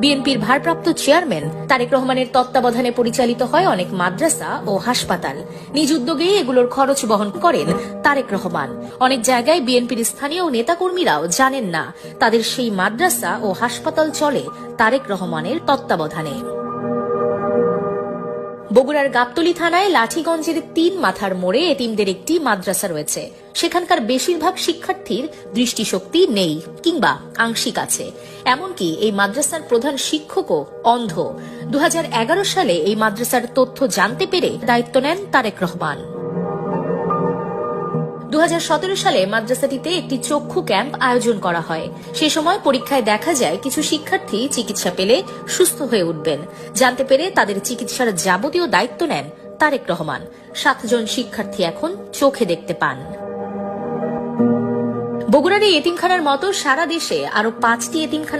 বিএনপির ভারপ্রাপ্ত চেয়ারম্যান তারেক রহমানের তত্ত্বাবধানে পরিচালিত হয় অনেক মাদ্রাসা ও হাসপাতাল। নিজ উদ্যোগেই এগুলোর খরচ বহন করেন তারেক রহমান। অনেক জায়গায় বিএনপির স্থানীয় নেতাকর্মীরাও জানেন না, তাদের সেই মাদ্রাসা ও হাসপাতাল চলে তারেক রহমানের তত্ত্বাবধানে। বগুড়ার গাবতলী থানায় লাঠিগঞ্জের তিন মাথার মোড়ে এতিমদের একটি মাদ্রাসা রয়েছে। সেখানকার বেশিরভাগ শিক্ষার্থীর দৃষ্টিশক্তি নেই কিংবা আংশিক আছে। এমনকি এই মাদ্রাসার প্রধান শিক্ষকও অন্ধ। দু হাজার এগারো সালে এই মাদ্রাসার তথ্য জানতে পেরে দায়িত্ব নেন তারেক রহমান। দু হাজার সতেরো সালে মাদ্রাসাটিতে একটি চক্ষু ক্যাম্প আয়োজন করা হয়। সে সময় পরীক্ষায় দেখা যায় কিছু শিক্ষার্থী চিকিৎসা পেলে সুস্থ হয়ে উঠবেন। জানতে পেরে তাদের চিকিৎসার যাবতীয় দায়িত্ব নেন তারেক রহমান। সাতজন শিক্ষার্থী এখন চোখে দেখতে পান। বগুড়ার এতিমখানার মতো সারা দেশে আরও পাঁচটি এতিমখানা